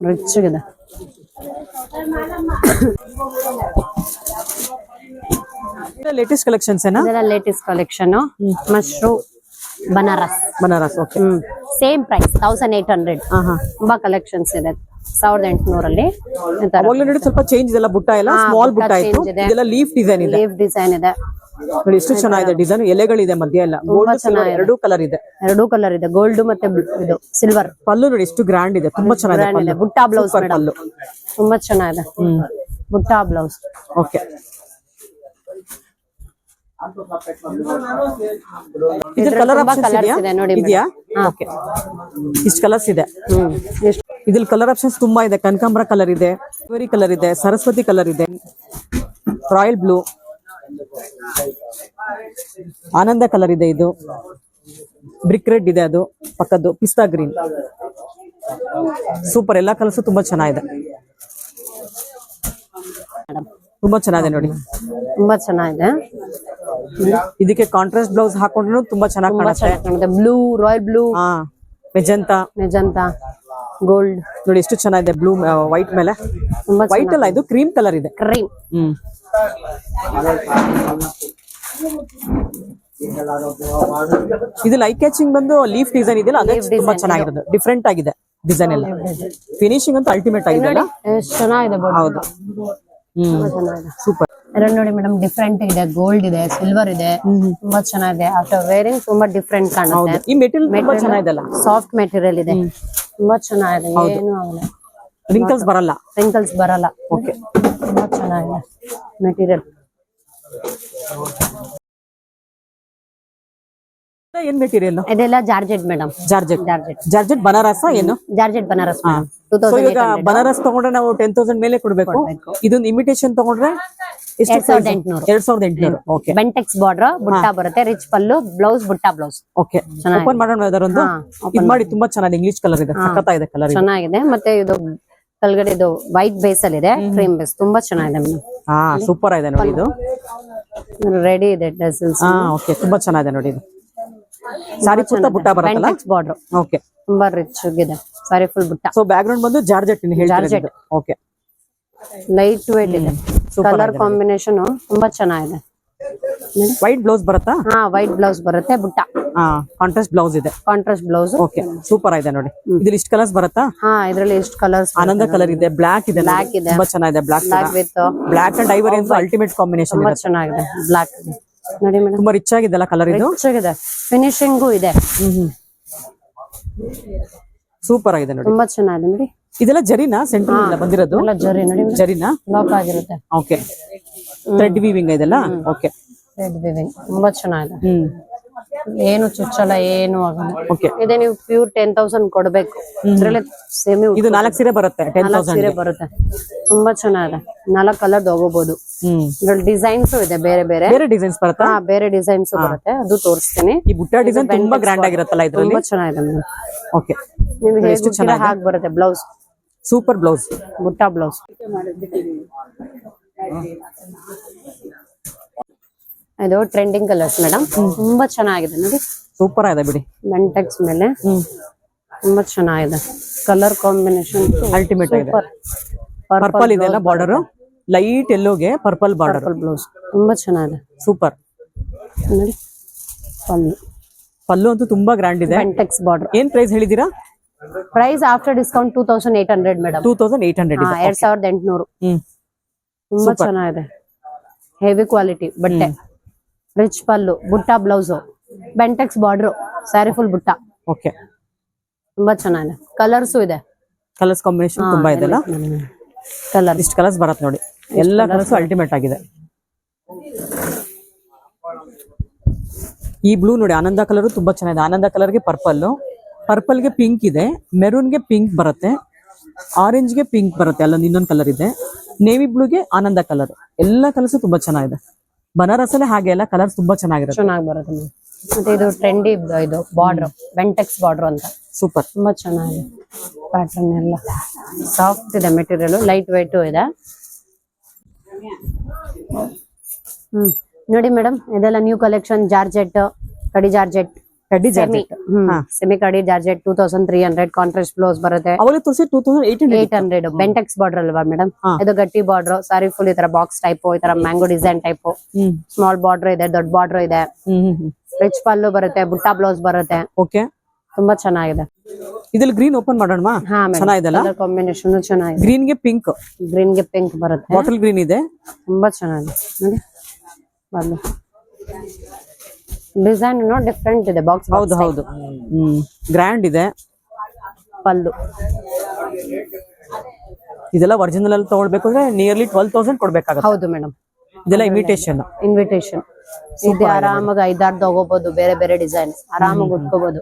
ರಿಚ್ ಇದೆ. ಲೇಟೆಸ್ಟ್ ಕಲೆಕ್ಷನ್ಸ್ ಏನಾ? Latest collection mashru Banaras Banaras okay same price thousand eight hundred ತುಂಬಾ ಕಲೆಕ್ಷನ್ಸ್ ಇದೆ. ಸಾವಿರದ ಎಂಟುನೂರಲ್ಲಿ. ಸ್ವಲ್ಪ ಚೇಂಜ್ ಇದೆಲ್ಲ ಬುಟ್ಟ ಎಲ್ಲ ಸ್ಮಾಲ್ ಬುಟ್ಟ ಬುಟ್ಟ ಇದೆ. ಇದೆಲ್ಲ ಲೀಫ್ ಡಿಸೈನ್ ಇದೆ. ಲೀಫ್ ಡಿಸೈನ್ ಇದೆ. ನೋಡಿ ಎಷ್ಟು ಚೆನ್ನಾಗಿದೆ ಡಿಸೈನ್ ಎಲೆಗಳಿದೆ ಮಧ್ಯ ಎಲ್ಲ. ಎರಡು ಕಲರ್ ಇದೆ. ಎರಡು ಕಲರ್ ಇದೆ. ಗೋಲ್ಡ್ ಮತ್ತೆ ಇದು ಸಿಲ್ವರ್ ಪಲ್ಲು ನೋಡಿ ಎಷ್ಟು ಗ್ರ್ಯಾಂಡ್ ಇದೆ. ತುಂಬಾ ಚೆನ್ನಾಗಿದೆ. ಬುಟ್ಟ ಬ್ಲೌಸ್ ಪಲ್ಲು. ತುಂಬಾ ಚೆನ್ನಾಗಿದೆ. ಬುಟ್ಟ ಬ್ಲೌಸ್ ಓಕೆ ಇದ್ರ ಕಲರ್ ಆಪ್ಷನ್ಸ್ ಇದೆಯಾ? ಇದೆ ನೋಡಿ ಇದೆಯಾ? ಓಕೆ ಇಷ್ಟು ಕಲರ್ಸ್ ಇದೆ. ಎಷ್ಟು? ಇದ್ರಲ್ಲಿ ಕಲರ್ ಆಪ್ಷನ್ಸ್ ತುಂಬಾ ಇದೆ. ಕನಕಾಂಬರ ಕಲರ್ ಇದೆ ಇವರಿ ಕಲರ್ ಇದೆ ಸರಸ್ವತಿ ಕಲರ್ ಇದೆ ರಾಯಲ್ ಬ್ಲೂ ಆನಂದ ಕಲರ್ ಇದೆ ಇದು. ಬ್ರಿಕ್ ರೆಡ್ ಇದೆ ಅದು ಪಕ್ಕದ್ದು ಪಿಸ್ತಾ ಗ್ರೀನ್ ಸೂಪರ್ ಎಲ್ಲಾ ಕಲರ್ಸ್ ತುಂಬಾ ಚೆನ್ನಾಗಿದೆ. ತುಂಬಾ ಚೆನ್ನಾಗಿದೆ ನೋಡಿ. ತುಂಬಾ ಚೆನ್ನಾಗಿದೆ. ಇದಕ್ಕೆ ಕಾಂಟ್ರಾಸ್ಟ್ ಬ್ಲೌಸ್ ಹಾಕೊಂಡ್ರು ತುಂಬಾ ಚೆನ್ನಾಗಿ ಕಾಣುತ್ತೆ. Blue royal blue magenta magenta gold ನೋಡಿ ಎಷ್ಟು ಚೆನ್ನಾಗಿದೆ ಬ್ಲೂ ವೈಟ್ ಮೇಲೆ. ವೈಟ್ ಅಲ್ಲ ಇದು ಕ್ರೀಮ್ ಕಲರ್ ಇದೆ. ಕ್ರೀಮ್ ಹ್ಮ್. ಇದು ಲೈಕ್ ಕ್ಯಾಚಿಂಗ್ ಬಂದು ಲೀಫ್ ಡಿಸೈನ್ ಇದೆಯಲ್ಲ ಅದೇ ತುಂಬಾ ಚೆನ್ನಾಗಿರೋದು. ಡಿಫ್ರೆಂಟ್ ಆಗಿದೆ ಡಿಸೈನ್ ಎಲ್ಲ. ಫಿನಿಶಿಂಗ್ ಅಂತ ಅಲ್ಟಿಮೇಟ್ ಆಗಿದೆ ಚೆನ್ನಾಗಿದೆ ಹೌದು. ಹ್ಮ್. ಸೂಪರ್ ಎರಡು ನೋಡಿ ಮೇಡಮ್ ಡಿಫ್ರೆಂಟ್ ಇದೆ ಗೋಲ್ಡ್ ಇದೆ ಸಿಲ್ವರ್ ಇದೆ. ತುಂಬಾ ಚೆನ್ನಾಗಿದೆ. ಆಫ್ಟರ್ ವೇರಿಂಗ್ ತುಂಬಾ ಡಿಫ್ರೆಂಟ್ ಕಾಣುತ್ತೆ. ಈ ಮೆಟೀರಿಯಲ್ ತುಂಬಾ ಚೆನ್ನಾಗಿದೆಲ್ಲ ಸಾಫ್ಟ್ ಮೆಟೀರಿಯಲ್ ಇದೆ. ತುಂಬಾ ಚೆನ್ನಾಗಿದೆ. ಏನು ಆಗಲ್ಲ. ರಿಂಕಲ್ಸ್ ಬರಲ್ಲ? ರಿಂಕಲ್ಸ್ ಬರಲ್ಲ. ಓಕೆ ತುಂಬಾ ಚೆನ್ನಾಗಿದೆ ಮೆಟೀರಿಯಲ್ ಏನ್ ಮೆಟೀರಿಯಲ್ ಇದೆಲ್ಲ georgette madam georgette. Georgette. Georgette Banaras ಏನು? ಜಾರ್ಜೆಟ್ ಬನಾರಸ್ ಸೊ ಈಗ ಬನಾರಸ್ ತಗೊಂಡ್ರೆ ನಾವು ಟೆನ್ ತೌಸಂಡ್ ಮೇಲೆ ಕೊಡ್ಬೇಕು. ಇದೊಂದು ಇಮಿಟೇಷನ್ ತಗೊಂಡ್ರೆ ಎರಡ್ ಸಾವಿರದ ಎಂಟುನೂರು. ಎರಡ್ ಸಾವಿರದ ಎಂಟುನೂರು. ಓಕೆ ಬೆಂಟೆಕ್ಸ್ ಬಾರ್ಡರ್ ಬುಟ್ಟ ಬರುತ್ತೆ rich pallu blouse ಬುಟ್ಟಾ blouse okay open ಮಾಡೋಣ ಒಂದು ಇದ್ ಮಾಡಿ ತುಂಬಾ ಚೆನ್ನಾಗಿದೆ. ಇಂಗ್ಲಿಷ್ ಕಲರ್ ಇದೆ. ಇದೆ. ಕಲರ್ ಚೆನ್ನಾಗಿದೆ. ಮತ್ತೆ ಇದು ಕೆಳಗಡೆ ಇದು ವೈಟ್ ಬೇಸ್ ಅಲ್ಲಿ ಇದೆ. ಕ್ರೀಮ್ ಬೇಸ್ ತುಂಬಾ ಚೆನ್ನಾಗಿದೆ ಹಾ ಸೂಪರ್ ಇದೆ ನೋಡಿ ಇದು. ರೆಡಿ ಇದೆ ಡ್ರೆಸ್ಸಸ್ ಓಕೆ ತುಂಬಾ ಚೆನ್ನಾಗಿದೆ ನೋಡಿ ಇದು. ಸಾರಿ ಪುಟ್ಟ ಬುಟ್ಟ ಬರುತ್ತೆ ಬೆಂಟೆಕ್ಸ್ ಬಾರ್ಡರ್ ಓಕೆ ತುಂಬಾ ರಿಚ್ ಇದೆ. ಸಾರಿ ಫುಲ್ ಬುಟ್ಟ. ಸೊ ಬ್ಯಾಕ್ ಗ್ರೌಂಡ್ ಬಂದು georgette georgette. Okay light weight ಇದೆ. ಕಲರ್ ಆಗಿದೆ. ಕಾಂಬಿನೇಷನ್ ತುಂಬಾ ಚೆನ್ನಾಗಿದೆ. ವೈಟ್ ಬ್ಲೌಸ್ ಬರುತ್ತಾ? ಹಾ ವೈಟ್ ಬ್ಲೌಸ್ ಬರುತ್ತೆ ಬುಟ್ಟ. ಹಾ ಕಾಂಟ್ರಾಸ್ಟ್ ಬ್ಲೌಸ್ ಇದೆ. ಕಾಂಟ್ರಾಸ್ಟ್ ಬ್ಲೌಸ್ ಓಕೆ ಸೂಪರ್ ಆಗಿದೆ ನೋಡಿ. ಇದ್ರಲ್ಲಿ ಇಷ್ಟು ಕಲರ್ಸ್ ಬರುತ್ತಾ? ಹಾ ಇದ್ರಲ್ಲಿ ಎಷ್ಟು ಕಲರ್ಸ್ ಆನಂದ ಕಲರ್ ಇದೆ ಬ್ಲಾಕ್ ಇದೆ ಬ್ಲಾಕ್ ಇದೆ. ತುಂಬಾ ಚೆನ್ನಾಗಿದೆ black black with black and ivory ಅಂತ ಅಲ್ಟಿಮೇಟ್ ಕಾಂಬಿನೇಷನ್ ತುಂಬಾ ಚೆನ್ನಾಗಿದೆ ಬ್ಲಾಕ್ ಇದೆ ನೋಡಿ ಮೇಡಮ್. ತುಂಬಾ ರಿಚ್ ಆಗಿದೆಲ್ಲ ಕಲರ್ ಇದು? ಚೆನ್ನಾಗಿದೆ ಫಿನಿಶಿಂಗು ಇದೆ. ಸೂಪರ್ ಆಗಿದೆ ನೋಡಿ. ತುಂಬಾ ಚೆನ್ನಾಗಿದೆ ನೋಡಿ. ಇದೆಲ್ಲ ಜರಿನಾ? ಸೆಂಟರ್ ಬಂದಿರೋದು? ಜರಿ ನೋಡಿ. ಜರಿನಾ? ಲಾಕ್ ಆಗಿರುತ್ತೆ. ಓಕೆ ಥ್ರೆಡ್ ವೀವಿಂಗ್ ಇದೆಲ್ಲ? ಓಕೆ ಥ್ರೆಡ್ ವಿವಿಂಗ್ ತುಂಬಾ ಚೆನ್ನಾಗಿದೆ. ಹ್ಮ್. ಏನು ಚುಚ್ಚಲ್ಲ ಏನು ಆಗಲ್ಲ. ಓಕೆ ಇದೆ ನೀವು ಪ್ಯೂರ್ ಟೆನ್ ತೌಸಂಡ್ ಕೊಡ್ಬೇಕು. ಇದ್ರಲ್ಲಿ ಸೆಮಿ ಇದು ನಾಲ್ಕು ಸೀರೆ ಬರುತ್ತೆ ಟೆನ್ ನಾಲ್ಕು ತೌಸಂಡ್ ಸೀರೆ ಬರುತ್ತೆ. ತುಂಬಾ ಚೆನ್ನಾಗಿದೆ. ನಾಲ್ಕು ಕಲರ್ ತಗೋಬಹುದು ಹ್ಮ್. ಇದ್ರಲ್ಲಿ ಡಿಸೈನ್ಸ್ ಇದೆ ಬೇರೆ ಬೇರೆ. ಬೇರೆ ಡಿಸೈನ್ಸ್ ಬರುತ್ತಾ? ಹಾ ಬೇರೆ ಡಿಸೈನ್ಸ್ ಬರುತ್ತೆ. ಅದು ತೋರಿಸ್ತೀನಿ. ಈ ಬುಟ್ಟ ಡಿಸೈನ್ ತುಂಬಾ ಗ್ರ್ಯಾಂಡ್ ಆಗಿರುತ್ತಲ್ಲ ಇದ್ರಲ್ಲಿ? ತುಂಬಾ ಚೆನ್ನಾಗಿದೆ ಮೇಡಮ್. ಓಕೆ ನಿಮ್ಗೆ ಎಷ್ಟು ಚೆನ್ನಾಗಿ ಹಾಗೆ ಬರುತ್ತೆ ಬ್ಲೌಸ್ ಸೂಪರ್ ಬ್ಲೌಸ್ ಬುಟ್ಟ ಬ್ಲೌಸ್ ಇದು ಟ್ರೆಂಡಿಂಗ್ ಕಲರ್ಸ್ ಮೇಡಮ್ ತುಂಬಾ ಚೆನ್ನಾಗಿದೆ. ನೋಡಿ. ಸೂಪರ್ ಆಗಿದೆ ಬಿಡಿ. ಮೆಂಟೆಕ್ಸ್ ಮೇಲೆ. ತುಂಬಾ ಚೆನ್ನಾಗಿದೆ. ಕಲರ್ ಕಾಂಬಿನೇಷನ್ ಅಲ್ಟಿಮೇಟ್ ಆಗಿದೆ. ಪರ್ಪಲ್ ಇದೆಲ್ಲ ಬಾರ್ಡರ್ ಲೈಟ್ ಎಲ್ಲೋಗೆ ಪರ್ಪಲ್ ಬಾರ್ಡರ್ ಬ್ಲೌಸ್ ತುಂಬಾ ಚೆನ್ನಾಗಿದೆ. ಸೂಪರ್ ನೋಡಿ. ಪಲ್ಲು ಪಲ್ಲು ಅಂತೂ ತುಂಬಾ ಗ್ರ್ಯಾಂಡ್ ಇದೆ. ಮೆಂಟೆಕ್ಸ್ ಬಾರ್ಡರ್ ಏನ್ price ಹೇಳಿದೀರಾ price after discount two thousand eight hundred madam two thousand eight hundred ಎರಡ್ ಸಾವಿರದ ಎಂಟುನೂರು. ತುಂಬಾ ಚೆನ್ನಾಗಿದೆ. ಹೆವಿ ಕ್ವಾಲಿಟಿ ಬಟ್ಟೆ. ರಿಚ್ ಪಲ್ಲು ಬುಟ್ಟ blouse Bentex border sari full ಬುಟ್ಟ ಓಕೆ ತುಂಬಾ ಚೆನ್ನಾಗಿದೆ. ಕಲರ್ಸು ಇದೆ. ಕಲರ್ಸ್ ಕಾಂಬಿನೇಷನ್ ತುಂಬಾ ಇದೆಲ್ಲ ಕಲರ್ ಇಷ್ಟು ಕಲರ್ಸ್ ಬರತ್ತೆ ನೋಡಿ. ಎಲ್ಲ ಕಲರ್ಸ್ ಅಲ್ಟಿಮೇಟ್ ಆಗಿದೆ. ಈ ಬ್ಲೂ ನೋಡಿ ಆನಂದ ಕಲರ್ ತುಂಬಾ ಚೆನ್ನಾಗಿದೆ. ಆನಂದ ಕಲರ್ಗೆ ಪರ್ಪಲ್ಗೆ ಪಿಂಕ್ ಇದೆ. ಮೆರೂನ್ಗೆ ಪಿಂಕ್ ಬರುತ್ತೆ. ಆರೆಂಜ್ಗೆ ಪಿಂಕ್ ಬರುತ್ತೆ. ಅಲ್ಲೊಂದು ಇನ್ನೊಂದು ಕಲರ್ ಇದೆ. ನೇವಿ ಬ್ಲೂಗೆ ಆನಂದ ಕಲರ್ ಎಲ್ಲ ಕಲರ್ಸ್ ತುಂಬಾ ಚೆನ್ನಾಗಿದೆ. ಬನಾರಸಲ್ಲೇ ಹಾಗೆ ಎಲ್ಲ ಕಲರ್ ತುಂಬಾ ಚೆನ್ನಾಗಿರುತ್ತೆ. ಚೆನ್ನಾಗಿ ಬರುತ್ತೆ. ಮತ್ತೆ ಇದು ಟ್ರೆಂಡಿ ಇದು ಬಾರ್ಡರ್ ವೆಂಟೆಕ್ಸ್ ಬಾರ್ಡರ್ ಅಂತ. ಸೂಪರ್ ತುಂಬಾ ಚೆನ್ನಾಗಿದೆ ಪ್ಯಾಟರ್ನ್ ಎಲ್ಲ. ಸಾಫ್ಟ್ ಇದೆ ಮೆಟೀರಿಯಲ್ ಲೈಟ್ ವೈಟ್ ಇದೆ. ಹ್ಮ್. ನೋಡಿ ಮೇಡಮ್ ಇದೆಲ್ಲ ನ್ಯೂ ಕಲೆಕ್ಷನ್ ಜಾರ್ಜೆಟ್ ಕಡಿ ಜಾರ್ಜೆಟ್ ಕಡ್ಡಿ ಸೆಮಿ ಜಾರ್ಜೆಟ್. ಹ್ಮ್. ಸೆಮಿ ಕಡಿ georgette two thousand three hundred contrast blouse ಬರುತ್ತೆ. ಅವಳಿ ತೋರಿಸಿ two thousand eight hundred eight hundred Bentex border ಅಲ್ವಾ ಮೇಡಮ್. ಇದು ಗಟ್ಟಿ ಬಾರ್ಡರ್ ಸಾರಿ ಫುಲ್ ಈ ತರ ಬಾಕ್ಸ್ ಟೈಪ್ ಈ ತರ mango design type small border ಇದೆ ದೊಡ್ಡ ಬಾರ್ಡರ್ ಇದೆ. ರಿಚ್ ಪಲ್ಲು ಬರುತ್ತೆ ಬುಟ್ಟ ಬ್ಲೌಸ್ ಬರುತ್ತೆ. ಓಕೆ ತುಂಬಾ ಚೆನ್ನಾಗಿದೆ. ಇದ್ರಲ್ಲಿ ಗ್ರೀನ್ ಓಪನ್ ಮಾಡೋಣ ಹಾ ಚೆನ್ನಾಗಿದೆಲ್ಲ ಕಾಂಬಿನೇಷನ್ ಚೆನ್ನಾಗಿದೆ. ಗ್ರೀನ್ಗೆ ಪಿಂಕ್ ಗ್ರೀನ್ಗೆ ಪಿಂಕ್ ಬರುತ್ತೆ. ಬಾಟಲ್ ಗ್ರೀನ್ ಇದೆ. ತುಂಬಾ ಚೆನ್ನಾಗಿದೆ. ನೋಡಿ. ಡಿಸೈನ್ ಡಿಫ್ರೆಂಟ್ ಇದೆ ಬಾಕ್ಸ್ ಹೌದು ಹೌದು. ಹ್ಮ್ ಗ್ರ್ಯಾಂಡ್ ಇದೆ. ಪಲ್ಲು. ಇದೆಲ್ಲ ಒರಿಜಿನಲ್ ಅಲ್ಲಿ ತಗೊಳ್ಬೇಕು ಅಂದ್ರೆ ನಿಯರ್ಲಿ ಟ್ವೆಲ್ ತೌಸಂಡ್ ಕೊಡ್ಬೇಕಾಗ ಹೌದು ಮೇಡಮ್ ಇದೆಲ್ಲ ಇನ್ವಿಟೇಷನ್ ಇನ್ವಿಟೇಷನ್ ಇದೆ ಆರಾಮಾಗಿ ಐದಾರು ತಗೋಬಹುದು ಬೇರೆ ಬೇರೆ ಡಿಸೈನ್ ಆರಾಮಾಗಿ ಉಟ್ಕೋಬಹುದು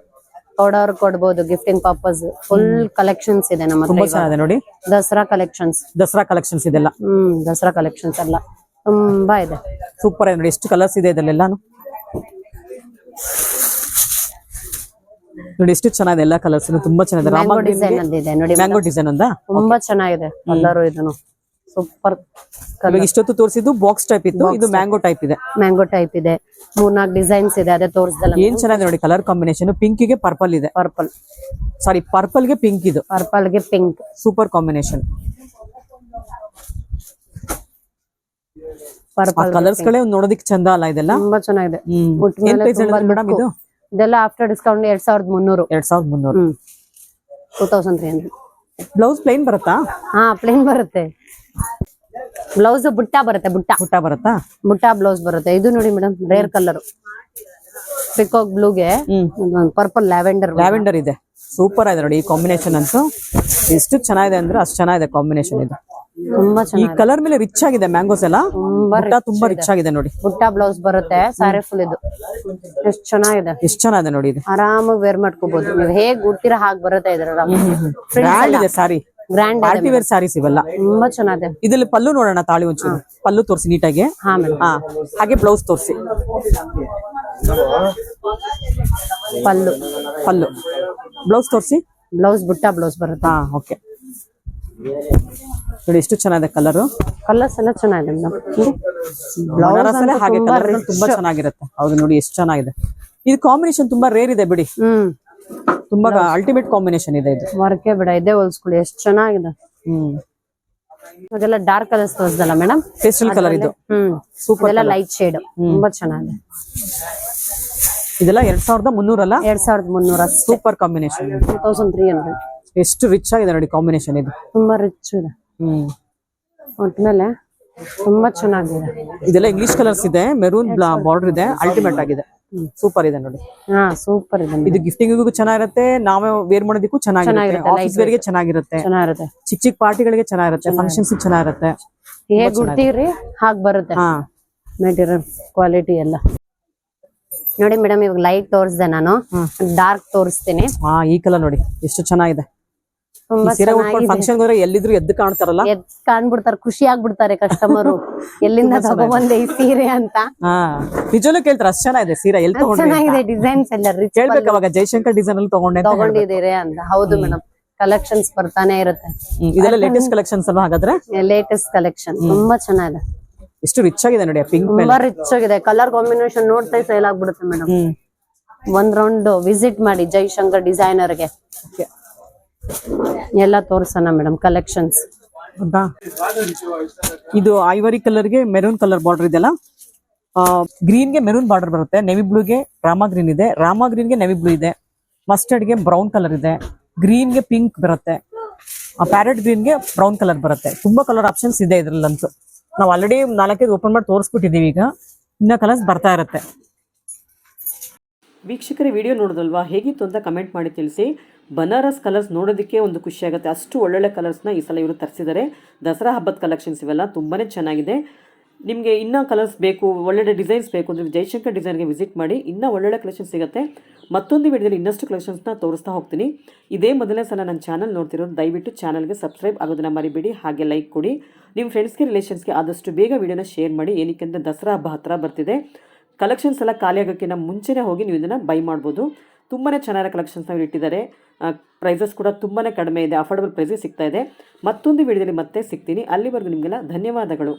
ಕೊಡೋರ್ ಕೊಡ್ಬೋದು ಗಿಫ್ಟಿಂಗ್ ಪರ್ಪಸ್ ಫುಲ್ ಕಲೆಕ್ಷನ್ಸ್ ಇದೆ ನಮ್ಮ ತುಂಬಾ. ಚೆನ್ನಾಗಿದೆ ನೋಡಿ. ದಸರಾ ಕಲೆಕ್ಷನ್ಸ್ ದಸರಾ ಕಲೆಕ್ಷನ್ಸ್ ಇದೆಲ್ಲ. ಹ್ಮ್ ದಸರಾ ಕಲೆಕ್ಷನ್ಸ್ ಎಲ್ಲ. ತುಂಬಾ ಇದೆ. ಸೂಪರ್ ಇದೆ ನೋಡಿ. ಎಷ್ಟು ಕಲರ್ಸ್ ಇದೆ ಇದರಲ್ಲೆಲ್ಲಾನು? ನೋಡಿ ಎಷ್ಟು ಚೆನ್ನಾಗಿದೆ ಎಲ್ಲ ಕಲರ್ಸ್ ತುಂಬಾ ಚೆನ್ನಾಗಿದೆ. ಮ್ಯಾಂಗೋ ಡಿಸೈನ್ ಅಂತ ಇದೆ ನೋಡಿ ಮ್ಯಾಂಗೋ ಡಿಸೈನ್ ಅಂತ ತುಂಬಾ ಚೆನ್ನಾಗಿದೆ ಕಲರ್ ಇದನ್ನು. ಸೂಪರ್ ಕಲರ್ ಇಷ್ಟೊತ್ತು ತೋರಿಸಿದ್ದು ಬಾಕ್ಸ್ ಟೈಪ್ ಇತ್ತು ಇದು ಮ್ಯಾಂಗೋ ಟೈಪ್ ಇದೆ. ಮ್ಯಾಂಗೋ ಟೈಪ್ ಇದೆ. ಮೂರ್ನಾಲ್ಕು ಡಿಸೈನ್ಸ್ ಇದೆ ಅದೇ ತೋರಿಸಲ್ಲ ಏನ್ ಚೆನ್ನಾಗಿದೆ ನೋಡಿ ಕಲರ್ ಕಾಂಬಿನೇಷನ್ ಪಿಂಕ್ಗೆ ಪರ್ಪಲ್ ಇದೆ. ಪರ್ಪಲ್ ಸಾರಿ ಪರ್ಪಲ್ಗೆ ಪಿಂಕ್ ಇದು. ಪರ್ಪಲ್ಗೆ ಪಿಂಕ್ ಸೂಪರ್ ಕಾಂಬಿನೇಷನ್ ಆ ಪರ್ಪಲ್ ಕಲರ್ಸ್ ಗಳೇ ನೋಡೋದಕ್ಕೆ ನೋಡೋದಿಕ್ ಚಂದ ಅಲ್ಲ ಇದೆಲ್ಲ? ತುಂಬಾ ಚೆನ್ನಾಗಿದೆ. ಮೇಡಮ್ ಇದು? ಇದೆಲ್ಲ ಆಫ್ಟರ್ ಡಿಸ್ಕೌಂಟ್ ಎರಡ್ ಸಾವಿರದ ಮುನ್ನೂರು. ಎರಡ್ ಸಾವಿರದ ಮುನ್ನೂರು. Two thousand three hundred blouse plain ಬರುತ್ತಾ? ಹಾ ಪ್ಲೇನ್ ಬರುತ್ತೆ. ಬ್ಲೌಸ್ ಬುಟ್ಟ ಬರುತ್ತೆ ಬುಟ್ಟ. ಬುಟ್ಟ ಬರುತ್ತಾ? ಬುಟ್ಟ ಬ್ಲೌಸ್ ಬರುತ್ತೆ. ಇದು ನೋಡಿ ಮೇಡಮ್ ರೇರ್ ಕಲರ್ ಪಿಕಾಕ್ ಬ್ಲೂಗೆ ಪರ್ಪಲ್ ಲ್ಯಾವೆಂಡರ್ ಲ್ಯಾವೆಂಡರ್ ಇದೆ. ಸೂಪರ್ ಆಗಿದೆ ನೋಡಿ ಈ ಕಾಂಬಿನೇಷನ್ ಅಂತೂ. ಎಷ್ಟು ಚೆನ್ನಾಗಿದೆ ಅಂದ್ರೆ ಅಷ್ಟು ಚೆನ್ನಾಗಿದೆ ಕಾಂಬಿನೇಷನ್ ಇದು. ತುಂಬಾ ಈ ಚೆನ್ನಾಗಿ ಕಲರ್ ಮೇಲೆ ರಿಚ್ ಆಗಿದೆ ಮ್ಯಾಂಗೋಸ್ ಎಲ್ಲ. ತುಂಬಾ ಬುಟ್ಟ ತುಂಬಾ ರಿಚ್ ಆಗಿದೆ ನೋಡಿ. ಬುಟ್ಟ ಬ್ಲೌಸ್ ಬರುತ್ತೆ ಸ್ಯಾರಿ ಫುಲ್ ಇದು. ಎಷ್ಟು ಚೆನ್ನಾಗಿದೆ. ಎಷ್ಟು ಚೆನ್ನಾಗಿದೆ ನೋಡಿ ಇದು. ಆರಾಮಾಗಿ ವೇರ್ ಮಾಡ್ಕೋಬಹುದು ನೀವು ಹೇಗ್ ಉಡ್ತೀರಾ ಹಾಗೆ ಬರುತ್ತೆ ಇದ್ರ ಇದೆ sari grand party wear saris ಇವೆಲ್ಲ. ತುಂಬಾ ಚೆನ್ನಾಗಿದೆ. ಇದ್ರಲ್ಲಿ ಪಲ್ಲು ನೋಡೋಣ ತಾಳಿ ಒಂಚೂರು. ಪಲ್ಲು ತೋರಿಸಿ ನೀಟಾಗಿ. ಹಾ ಮೇಡಮ್. ಹಾ ಹಾಗೆ ಬ್ಲೌಸ್ ತೋರಿಸಿ. ಪಲ್ಲು. ಪಲ್ಲು. ಬ್ಲೌಸ್ ತೋರಿಸಿ. ಬ್ಲೌಸ್ ಬುಟ್ಟ ಬ್ಲೌಸ್ ಬರುತ್ತೆ. ಹಾ ಓಕೆ ನೋಡಿ ಎಷ್ಟು ಚೆನ್ನಾಗಿದೆ ಕಲರ್. ಕಲರ್ಸ್ ಎಲ್ಲ ಚೆನ್ನಾಗಿದೆ ಮೇಡಮ್ ಹಾಗೆ ತುಂಬಾ ಕಲರ್ ತುಂಬಾ ಚೆನ್ನಾಗಿರುತ್ತೆ. ಹೌದು ನೋಡಿ ಎಷ್ಟು ಚೆನ್ನಾಗಿದೆ. ಇದು ಕಾಂಬಿನೇಷನ್ ತುಂಬಾ ರೇರ್ ಇದೆ ಬಿಡಿ. ಹ್ಮ್. ತುಂಬಾ ಅಲ್ಟಿಮೇಟ್ ಕಾಂಬಿನೇಷನ್ ಇದೆ ಇದು. ವರ್ಕೆ ಬಿಡ ಇದೆ ಹೋಲ್ಸ್ಕೊಳ್ಳಿ ಎಷ್ಟು ಚೆನ್ನಾಗಿದೆ. ಹ್ಮ್. ಅದೆಲ್ಲ ಡಾರ್ಕ್ ಕಲರ್ಸ್ ತೋರಿಸಲ್ಲ ಮೇಡಮ್ ಪೇಸ್ಟಲ್ ಕಲರ್ ಇದು. ಹ್ಮ್. ಸೂಪರ್ ಎಲ್ಲ ಲೈಟ್ ಶೇಡ್ ತುಂಬಾ ಚೆನ್ನಾಗಿದೆ. ಇದೆಲ್ಲ ಎರಡ್ ಸಾವಿರದ ಮುನ್ನೂರಲ್ಲ? ಎರಡ್ ಸಾವಿರದ ಮುನ್ನೂರ super combination two thousand three hundred ಎಷ್ಟು ರಿಚ್ ಆಗಿದೆ ನೋಡಿ ಕಾಂಬಿನೇಷನ್ ಇದು. ತುಂಬಾ ರಿಚ್ ಇದೆ. ಹ್ಮ್. ಒಟ್ಮೇಲೆ ತುಂಬಾ ಚೆನ್ನಾಗಿದೆ. ಇದೆಲ್ಲ ಇಂಗ್ಲಿಷ್ ಕಲರ್ಸ್ ಇದೆ ಮೆರೂನ್ ಬಾರ್ಡರ್ ಇದೆ ಅಲ್ಟಿಮೇಟ್ ಆಗಿದೆ. ಸೂಪರ್ ಇದೆ ನೋಡಿ. ಹಾ ಸೂಪರ್ ಇದೆ. ಇದು ಗಿಫ್ಟಿಂಗಿಗೂ ಚೆನ್ನಾಗಿರುತ್ತೆ ನಾವೇ ವೇರ್ ಮಾಡೋದಕ್ಕೂ ಚೆನ್ನಾಗಿರುತ್ತೆ. ಚೆನ್ನಾಗಿರುತ್ತೆ, ಆಫೀಸ್ ವೇರ್ಗೆ ಚೆನ್ನಾಗಿರುತ್ತೆ. ಚೆನ್ನಾಗಿರುತ್ತೆ. ಚಿಕ್ಕ ಚಿಕ್ಕ ಪಾರ್ಟಿಗಳಿಗೆ ಚೆನ್ನಾಗಿರುತ್ತೆ ಫಂಕ್ಷನ್ಸ್ ಚೆನ್ನಾಗಿರುತ್ತೆ. ಹೇಗ್ ಹಾಗ್ ಬರುತ್ತೆ. ಹಾ. ಮೆಟೀರಿಯಲ್ ಕ್ವಾಲಿಟಿ ಎಲ್ಲ. ನೋಡಿ ಮೇಡಮ್ ಇವಾಗ ಲೈಟ್ ತೋರಿಸ್ದೆ ನಾನು. ಡಾರ್ಕ್ ತೋರಿಸ್ತೀನಿ. ಹಾ ಈ ಕಲರ್ ನೋಡಿ ಎಷ್ಟು ಚೆನ್ನಾಗಿದೆ. ಸೀರೆ ಉಟ್ಕೊಂಡು ಫಂಕ್ಷನ್ ಹೋದ್ರೆ ಎಲ್ಲಿದ್ರು ಎದ್ದು ಕಾಣ್ತಾರಲ್ಲ? ಎದ್ ಕಾಣ್ಬಿಡ್ತಾರೆ ಖುಷಿ ಆಗ್ಬಿಡ್ತಾರೆ ಕಸ್ಟಮರ್ ಎಲ್ಲಿಂದ ತಗೊಬಂದೆ ಈ ಸೀರೆ ಅಂತ. ನಿಜವಲ್ಲೂ ಕೇಳ್ತಾರೆ ಅಷ್ಟು ಚೆನ್ನಾಗಿದೆ ಸೀರೆ ಎಲ್ಲಿ ಚೆನ್ನಾಗಿದೆ ಡಿಸೈನ್ಸ್ ಎಲ್ಲ ರಿಚ್ ಕೇಳ್ಬೇಕು ಅವಾಗ ಜೈಶಂಕರ್ ಡಿಸೈನ್ ಅಲ್ಲಿ ತಗೊಂಡೆ ಅಂತ ಹೇಳ್ಬೇಕು. ತಗೊಂಡಿದ್ದೀರಿ ಅಂತ. ಹೌದು ಮೇಡಮ್ ಕಲೆಕ್ಷನ್ಸ್ ಬರ್ತಾನೆ ಇರುತ್ತೆ. ಇದೆಲ್ಲ ಲೇಟೆಸ್ಟ್ ಕಲೆಕ್ಷನ್ಸ್ ಅಲ್ವಾ ಹಾಗಾದ್ರೆ? ಲೇಟೆಸ್ಟ್ ಕಲೆಕ್ಷನ್ ತುಂಬಾ ಚೆನ್ನಾಗಿದೆ. ಎಷ್ಟು ರಿಚ್ ಆಗಿದೆ ನೋಡಿ ಪಿಂಕ್ ತುಂಬಾ ರಿಚ್ ಆಗಿದೆ. ಕಲರ್ ಕಾಂಬಿನೇಷನ್ ನೋಡ್ತಾ ಸೇಲ್ ಆಗ್ಬಿಡುತ್ತೆ ಮೇಡಮ್ ಒಂದ್ ರೌಂಡ್ ವಿಸಿಟ್ ಮಾಡಿ ಜೈಶಂಕರ್ ಡಿಸೈನರ್ಗೆ. ಎಲ್ಲ ತೋರಿಸೋಣ ಮೇಡಮ್ ಕಲೆಕ್ಷನ್ಸ್ ಹೌದಾ? ಇದು ಐವರಿ ಕಲರ್ಗೆ ಮೆರೂನ್ ಕಲರ್ ಬಾರ್ಡರ್ ಇದೆಲ್ಲ ಗ್ರೀನ್ಗೆ ಮೆರೂನ್ ಬಾರ್ಡರ್ ಬರುತ್ತೆ ನೆವಿ ಬ್ಲೂಗೆ ರಾಮ ಗ್ರೀನ್ ಇದೆ ರಾಮ ಗ್ರೀನ್ಗೆ ನೆವಿ ಬ್ಲೂ ಇದೆ ಮಸ್ಟರ್ಡ್ಗೆ ಬ್ರೌನ್ ಕಲರ್ ಇದೆ ಗ್ರೀನ್ಗೆ ಪಿಂಕ್ ಬರುತ್ತೆ ಪ್ಯಾರೆಟ್ ಗ್ರೀನ್ಗೆ ಬ್ರೌನ್ ಕಲರ್ ಬರುತ್ತೆ. ತುಂಬಾ ಕಲರ್ ಆಪ್ಷನ್ಸ್ ಇದೆ ಇದರಲ್ಲಂತೂ. ನಾವು ಆಲ್ರೆಡಿ ನಾಲ್ಕೈದು ಓಪನ್ ಮಾಡಿ ತೋರಿಸ್ಬಿಟ್ಟಿದ್ದೀವಿ ಈಗ ಇನ್ನ ಕಲರ್ಸ್ ಬರ್ತಾ ಇರುತ್ತೆ. ವೀಕ್ಷಕರ ವಿಡಿಯೋ ನೋಡಿದಲ್ವಾ? ಹೇಗಿತ್ತು ಅಂತ ಕಮೆಂಟ್ ಮಾಡಿ ತಿಳಿಸಿ. ಬನಾರಸ್ ಕಲರ್ಸ್ ನೋಡೋದಕ್ಕೆ ಒಂದು ಖುಷಿಯಾಗುತ್ತೆ ಅಷ್ಟು ಒಳ್ಳೊಳ್ಳೆ ಕಲರ್ಸ್ನ ಈ ಸಲ ಇವರು ತರಿಸಿದ್ದಾರೆ. ದಸರಾ ಹಬ್ಬದ ಕಲೆಕ್ಷನ್ಸ್ ಇವೆಲ್ಲ ತುಂಬಾ ಚೆನ್ನಾಗಿದೆ. ನಿಮಗೆ ಇನ್ನೂ ಕಲರ್ಸ್ ಬೇಕು, ಒಳ್ಳೊಳ್ಳೆ ಡಿಸೈನ್ಸ್ ಬೇಕು ಅಂದರೆ ಜೈಶಂಕರ್ ಡಿಸೈನ್ಗೆ ವಿಸಿಟ್ ಮಾಡಿ, ಇನ್ನೂ ಒಳ್ಳೊಳ್ಳೆ ಕಲೆಕ್ಷನ್ ಸಿಗುತ್ತೆ. ಮತ್ತೊಂದು ವಿಡಿಯೋದಲ್ಲಿ ಇನ್ನಷ್ಟು ಕಲೆಕ್ಷನ್ಸ್ನ ತೋರಿಸ್ತಾ ಹೋಗ್ತೀನಿ. ಇದೇ ಮೊದಲನೇ ಸಲ ನನ್ನ ಚಾನಲ್ ನೋಡ್ತಿರೋದು ದಯವಿಟ್ಟು ಚಾನಲ್ಗೆ ಸಬ್ಸ್ಕ್ರೈಬ್ ಆಗೋದನ್ನ ಮರಿಬೇಡಿ, ಹಾಗೆ ಲೈಕ್ ಕೊಡಿ. ನಿಮ್ಮ ಫ್ರೆಂಡ್ಸ್ಗೆ ರಿಲೇಷನ್ಸ್ಗೆ ಆದಷ್ಟು ಬೇಗ ವಿಡಿಯೋನ ಶೇರ್ ಮಾಡಿ. ಏನಕ್ಕೆ ಅಂದರೆ ದಸರಾ ಹಬ್ಬ ಹತ್ರ ಬರ್ತಿದೆ. ಕಲೆಕ್ಷನ್ಸ್ ಎಲ್ಲ ಖಾಲಿ ಆಗೋಕ್ಕಿಂತ ಮುಂಚೆನೇ ಹೋಗಿ ನೀವು ಇದನ್ನು ಬೈ ಮಾಡ್ಬೋದು. ತುಂಬಾ ಚೆನ್ನಾಗಿರೋ ಕಲೆಕ್ಷನ್ಸ್ನ ಇವ್ರು ಇಟ್ಟಿದ್ದಾರೆ. ಪ್ರೈಸಸ್ ಕೂಡ ತುಂಬಾ ಕಡಿಮೆ ಇದೆ. ಅಫೋರ್ಡಬಲ್ ಪ್ರೈಸಸ್ ಸಿಗ್ತಾ ಇದೆ. ಮತ್ತೊಂದು ವಿಡಿಯೋದಲ್ಲಿ ಮತ್ತೆ ಸಿಗ್ತೀನಿ. ಅಲ್ಲಿವರೆಗೂ ನಿಮಗೆಲ್ಲ ಧನ್ಯವಾದಗಳು.